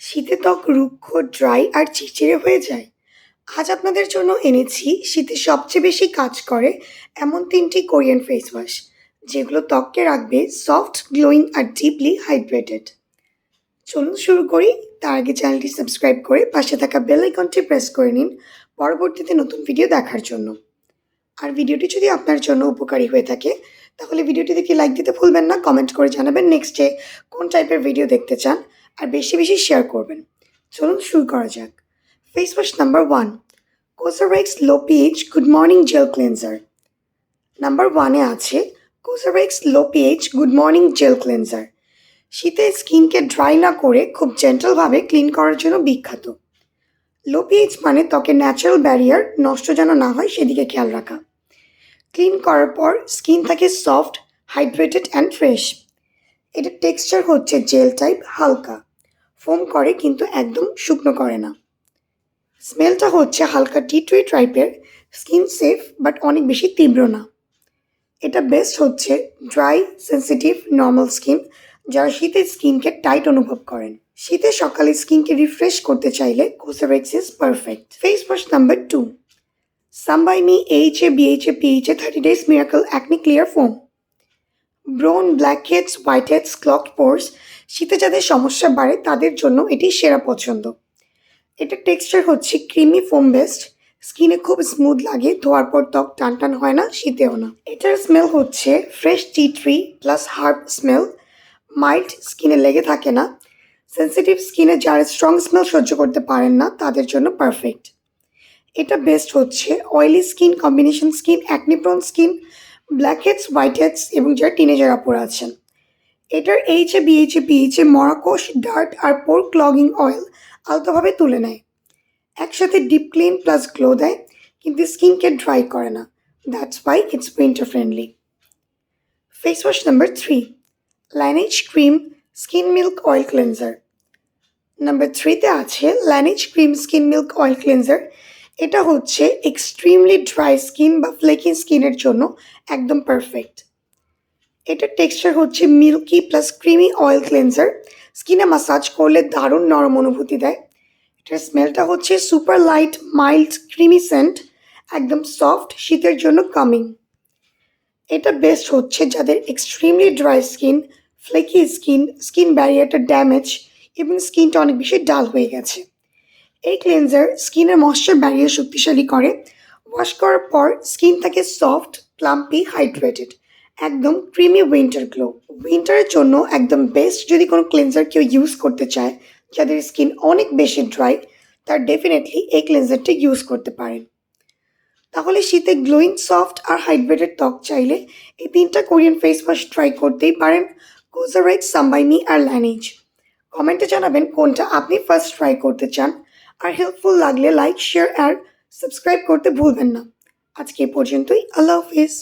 শীতে ত্বক রুক্ষ, ড্রাই আর চিড়চিড়ে হয়ে যায়। আজ আপনাদের জন্য এনেছি শীতে সবচেয়ে বেশি কাজ করে এমন তিনটি কোরিয়ান ফেস ওয়াশ, যেগুলো ত্বককে রাখবে সফট, গ্লোয়িং আর ডিপলি হাইড্রেটেড। চলুন শুরু করি। তার আগে চ্যানেলটি সাবস্ক্রাইব করে পাশে থাকা বেল আইকনটি প্রেস করে নিন পরবর্তীতে নতুন ভিডিও দেখার জন্য। আর ভিডিওটি যদি আপনার জন্য উপকারী হয়ে থাকে, তাহলে ভিডিওটি দেখে লাইক দিতে ভুলবেন না কমেন্ট করে জানাবেন নেক্সটে কোন টাইপের ভিডিও দেখতে চান। আর বেশি বেশি শেয়ার করবেন। চলুন শুরু করা যাক। Face wash number one Cosrx low P H good morning gel cleanser number ওয়ানে আছে Cosrx low P H good morning gel cleanser শীতে স্কিনকে ড্রাই না করে খুব জেন্টালভাবে ক্লিন করার জন্য বিখ্যাত। লো পিএইচ মানে ত্বকের ন্যাচারাল ব্যারিয়ার নষ্ট যেন না হয় সেদিকে খেয়াল রাখা। ক্লিন করার পর স্কিন থাকে সফট হাইড্রেটেড অ্যান্ড ফ্রেশ এটার টেক্সচার হচ্ছে জেল টাইপ হালকা। ফোম করে কিন্তু একদম শুকনো করে না। স্মেলটা হচ্ছে হালকা টি টুই টাইপের স্কিন সেফ বাট অনেক বেশি তীব্র না। এটা বেস্ট হচ্ছে ড্রাই সেন্সিটিভ নর্মাল স্কিন যারা শীতের স্কিনকে টাইট অনুভব করেন। শীতে সকালে স্কিনকে রিফ্রেশ করতে চাইলে Cosrx is perfect face wash number two some by mi H A B H A P H A thirty days miracle acne clear foam prone black heads white heads clogged pores শীতে যাদের সমস্যা বাড়ে, তাদের জন্য এটি সেরা পছন্দ। এটার টেক্সচার হচ্ছে ক্রিমি ফোম বেস্ট, স্কিনে খুব স্মুথ লাগে, ধোয়ার পর ত্বক টান টান হয় না, শীতেও না। এটার স্মেল হচ্ছে fresh tea tree plus herb smell, mild স্কিনে লেগে থাকে না, সেন্সিটিভ স্কিনে যারা স্ট্রং স্মেল সহ্য করতে পারেন না, তাদের জন্য পারফেক্ট। এটা বেস্ট হচ্ছে oily skin, combination skin acne prone skin black heads white heads এবং যারা টিনেজার আপুরা আছেন। এটার H B H P H A মরাকোশ dirt আর পোর ক্লগিং অয়েল আলতোভাবে তুলে নেয়। একসাথে ডিপ ক্লিন প্লাস গ্লো দেয়, কিন্তু স্কিনকে ড্রাই করে না। That's why it's winter friendly face wash number three Lainage cream skin milk oil cleanser number থ্রিতে আছে Lainage cream skin milk oil cleanser এটা হচ্ছে এক্সট্রিমলি ড্রাই স্কিন বা ফ্লেকি স্কিনের জন্য একদম পারফেক্ট এটার টেক্সচার হচ্ছে milky plus creamy oil cleanser স্কিনে মাসাজ করলে দারুণ নরম অনুভূতি দেয়। এটার স্মেলটা হচ্ছে super light mild creamy scent একদম সফট শীতের জন্য কামিং এটা বেস্ট হচ্ছে যাদের extremely dry skin flaky skin skin ব্যারিয়ারটা damage এবং স্কিনটা অনেক বেশি ডাল হয়ে গেছে। এই ক্লেন্সার স্কিনের ময়শ্চার ব্যারিয়ার শক্তিশালী করে। ওয়াশ করার পর স্কিন থাকে সফট প্লাম্পি হাইড্রেটেড একদম ক্রিমি উইন্টার গ্লো উইন্টারের জন্য একদম বেস্ট যদি কোনো ক্লেন্সার কেউ ইউজ করতে চায়, যাদের স্কিন অনেক বেশি ড্রাই তার ডেফিনেটলি এই ক্লেন্সারটি ইউজ করতে পারেন। তাহলে শীতে গ্লোয়িং সফট আর হাইড্রেটেড ত্বক চাইলে এই তিনটা কোরিয়ান ফেস ওয়াশ ট্রাই করতেই পারেন। কোজারাইট সাম্বাইনি আর ল্যানেজ কমেন্টে জানাবেন কোনটা আপনি ফার্স্ট ট্রাই করতে চান। আর হেল্পফুল লাগলে লাইক শেয়ার আর সাবস্ক্রাইব করতে ভুলবেন না। আজকে পর্যন্তই। আল্লাহ হাফিজ।